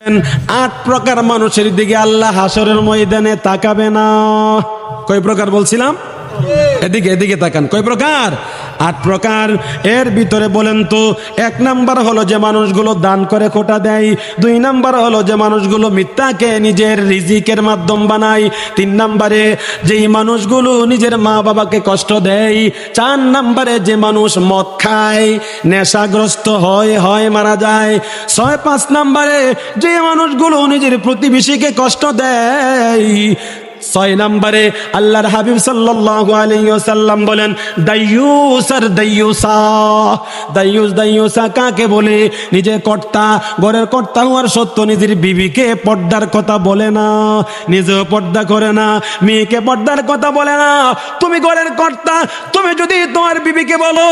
আট প্রকার মানুষের দিকে আল্লাহ হাসরের ময়দানে তাকাবে না। কয় প্রকার বলছিলাম? এদিকে এদিকে তাকান। কয় প্রকার? আট প্রকার। এর ভিতরে বলেন তো, এক নাম্বার হলো যে মানুষগুলো দান করে খোটা দেয়, দুই নাম্বার হলো যে মানুষগুলো মিথ্যাকে নিজের রিজিকের মাধ্যম বানায়, তিন নাম্বারে যেই মানুষগুলো নিজের মা বাবাকে কষ্ট দেয়, চার নাম্বারে যে মানুষ মদ খায়, নেশাগ্রস্ত হয় হয় মারা যায়, ছয়, পাঁচ নাম্বারে যে মানুষগুলো নিজের প্রতিবেশীকে কষ্ট দেয় ছয় নম্বরে আল্লাহর হাবিব ওয়াসাল্লাম বলেন কাকে বলে? নিজে কর্তা, ঘরের কর্তা হওয়ার সত্য নিজের বিবিকে পর্দার কথা বলে না, নিজেও পর্দা করে না, মেয়েকে পর্দার কথা বলে না। তুমি ঘরের কর্তা, তুমি যদি তোমার বিবিকে বলো,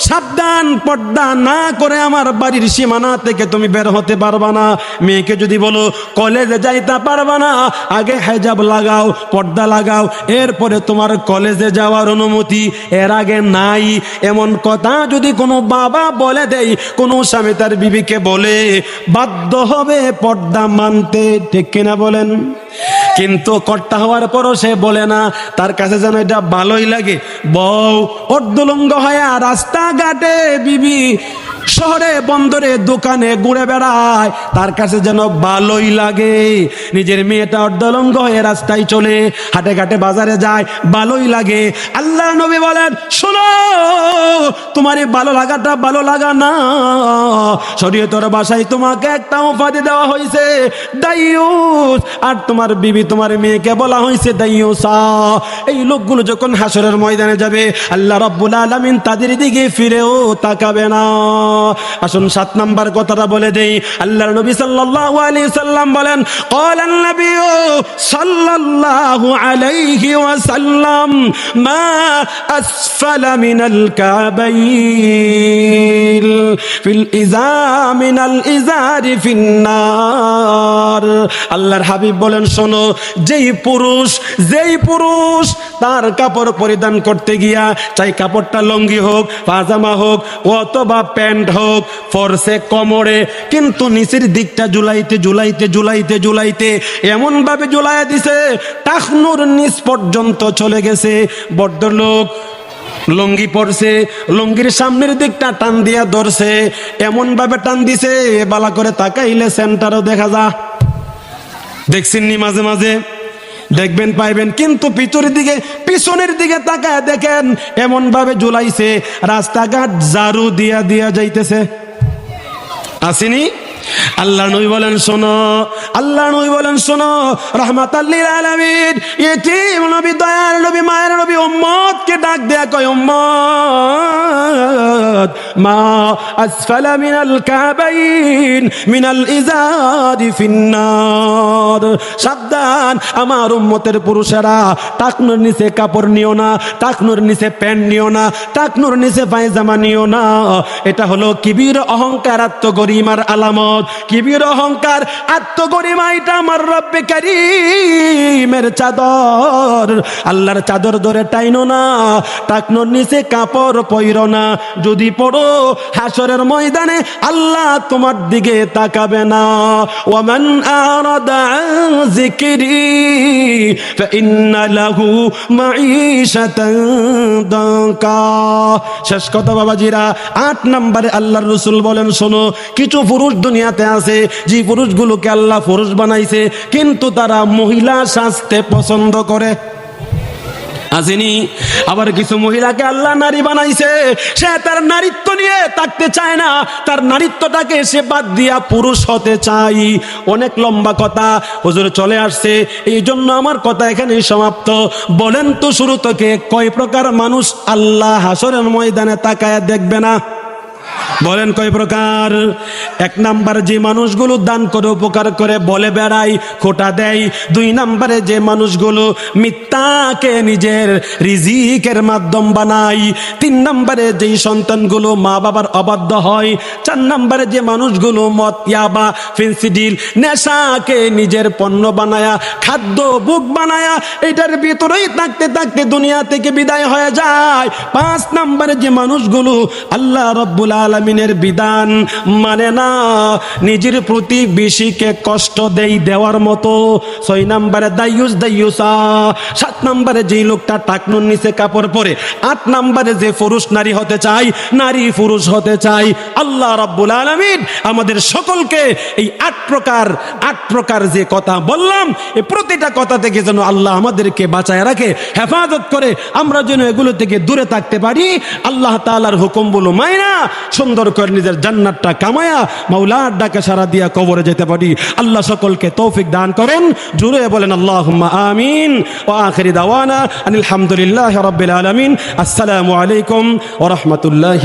সাবধান, পর্দা না করে আমার বাড়ির সীমানা থেকে তুমি বের হতে পারবা না। মেয়েকে যদি বলো, কলেজে যাইতে পারবা না, আগে হেজাব লাগাও, পর্দা লাগাও। এরপরে তোমার কলেজে যাওয়ার অনুমতি এর আগে নাই। এমন কথা যদি কোনো বাবা বলে দেয়, কোনো স্বামী তার বিবিকে বলে, বাধ্য হবে পর্দা মানতে, ঠিক কিনা বলেন? কিন্তু কর্তা হওয়ার পরও সে বলে না, তার কাছে যেন এটা ভালোই লাগে। বউ অর্ধলঙ্গ হয়ে রাস্তাঘাটে বিবি শহরে বন্দরে দোকানে ঘুরে বেড়ায়। তার কাছে যেন ভালোই লাগে। নিজের মেয়েটা অর্ধলঙ্গ হয়ে রাস্তায় চলে, হাটে ঘাটে বাজারে যায়, ভালোই লাগে। আল্লাহ নবী বলেন, শোনো, তোমার এই ভালো লাগাটা ভালো লাগা না। শরীয়তর বাসায় তোমাকে একটা উপাধি দেওয়া হয়েছে, দাইয়ুস। আর তোমার বিবি, তোমার মেয়েকে বলা হয়েছে দাইয়ুসা। এই লোকগুলো যখন হাসরের ময়দানে যাবে, আল্লাহ রব্বুল আলামিন তাদের দিকে ফিরেও তাকাবে না। আসুন সাত নাম্বার কথাটা বলে দেই। আল্লাহর নবী সাল্লাল্লাহু আলাইহি সাল্লাম বলেন, ক্বালান নবী সাল্লাল্লাহু আলাইহি ওয়াসাল্লাম, মা আসফালা মিনাল কাবাইল ফিল ইজাম ইজারি ফিন্নার। আল্লাহর হাবিব বলেন, শোনো, যেই পুরুষ যেই পুরুষ তার কাপড় পরিধান করতে গিয়া, চাই কাপড়টা লঙ্গি হোক, পাজামা হোক অথবা প্যান্ট হোক ফরসে কোমরে, কিন্তু নিচের দিকটা জুলাইতে জুলাইতে জুলাইতে জুলাইতে এমন ভাবে জুলাই দিছে টাকনুর নিচ পর্যন্ত চলে গেছে। ভদ্রলোক লঙ্গি পড়ছে লঙ্গির সামনের দিকটা টান দিয়া ধরছে এমন ভাবে টান দিছে বালা করে তাকাইলে সেন্টারও দেখা যা। দেখছেন নি মাঝে মাঝে? দেখবেন, পাইবেন। কিন্তু পিছনের দিকে পিছনের দিকে তাকায় দেখেন এমন ভাবে ঝুলাইছে, রাস্তাঘাট ঝাড়ু দিয়া দিয়া যাইতেছে। আসেনি? আল্লাহ নবী বলেন, শোনো আল্লাহ নবী বলেন, শোনো রহমাত আলামিন ইতিম নবী, দয়াল নবী, মায়ের নবী উম্মত কে ডাক দেয়া কয়, উম্মত, মা আসফালা মিনাল কাবাইন, মিনাল ইজারি ফিন্নার। সাবধান, আমার উম্মতের পুরুষেরা, টাকনুর নিচে কাপড় নিও না, টাকনুর নিচে প্যান্ট নিও না, টাকনুর নিচে পায়জামা নিও না। এটা হলো কিবির অহংকার আত্মগরিমার আলামত। কিবির অহংকার আত্মগরিমা এটা আমার রব্বে কারিমের চাদর। আল্লাহর চাদর ধরে টাইনো না টাকনোর নিচে কাপড় পইর না। যদি পড়ো হাসরের ময়দানে, আল্লাহ তোমার দিকে তাকাবে না। ওমান আরাদা যিকরি, ফাইন্না লাহু মাঈশাতান দাকা। শেষ কথা বাবাজিরা, আট নম্বরে আল্লাহর রসুল বলেন, শোনো, কিছু পুরুষ দুনিয়াতে আছে, যে পুরুষগুলোকে আল্লাহ পুরুষ বানাইছে, কিন্তু তারা মহিলা সাজতে পছন্দ করে। আসেনি? আবার কিছু মহিলাকে আল্লাহ নারী বানাইছে, সে তার নারীত্ব নিয়ে থাকতে চায় না, তার নারীত্বটাকে সে বাদ দিয়া পুরুষ হতে চাই। অনেক লম্বা কথা, হুজুর চলে আসছে এই জন্য আমার কথা এখানেই সমাপ্ত। বলেন তো শুরু থেকে, কয় প্রকার মানুষ আল্লাহ হাসরের ময়দানে তাকায় দেখবে না? বলেন কয় প্রকার? এক নাম্বার যে মানুষগুলো দান করে, উপকার করে, বলে বেড়ায়, খোটা দেয়। দুই নাম্বারে যে মানুষগুলো মিথ্যাকে নিজের রিজিকের মাধ্যম বানায়। তিন নাম্বারে যেই সন্তানগুলো মা বাবার অবাধ্য হয়, চার নাম্বারে যে মানুষগুলো মদ, ইয়াবা, ফেন্সিডিল, নেশাকে নিজের পণ্য বানায়া, খাদ্য বুক বানায়া, এটার ভিতরেই থাকতে থাকতে দুনিয়া থেকে বিদায় হয়ে যায়। পাঁচ নাম্বারে যে মানুষগুলো আল্লাহ রব্বুল আলমী আলমিনের বিধান মানে না। নিজের প্রতি বেশিকে কষ্ট দেই দেওয়ার মতো। ছয় নম্বরে দাইয়ুস দাইয়ুসা সাত নম্বরে যেই লোকটা টাকনুর নিচে কাপড় পরে, আট নম্বরে যে পুরুষ নারী হতে চায়, নারী পুরুষ হতে চায়। আল্লাহ রাব্বুল আলামিন আমাদের সকলকে এই আট প্রকার আট প্রকার যে কথা বললাম, এই প্রতিটা কথা থেকে যেন আল্লাহ আমাদেরকে বাঁচায় রাখে, হেফাজত করে আমরা যেন এগুলো থেকে দূরে থাকতে পারি। আল্লাহ তাআলার হুকুম বলো মাইনা সুন্দর করে নিজের জান্নাতটা কামায়া মাওলার ডাকে সারা দিয়া কবরে যেতে পারি। আল্লাহ সকলকে তৌফিক দান করেন। জুড়ে বলেন আল্লাহ আমিন। ও আখরি দাওয়ানা, আনিল হামদুলিল্লাহ রবিল আলমিন। আসসালামু আলাইকুম ও রাহমাতুল্লাহি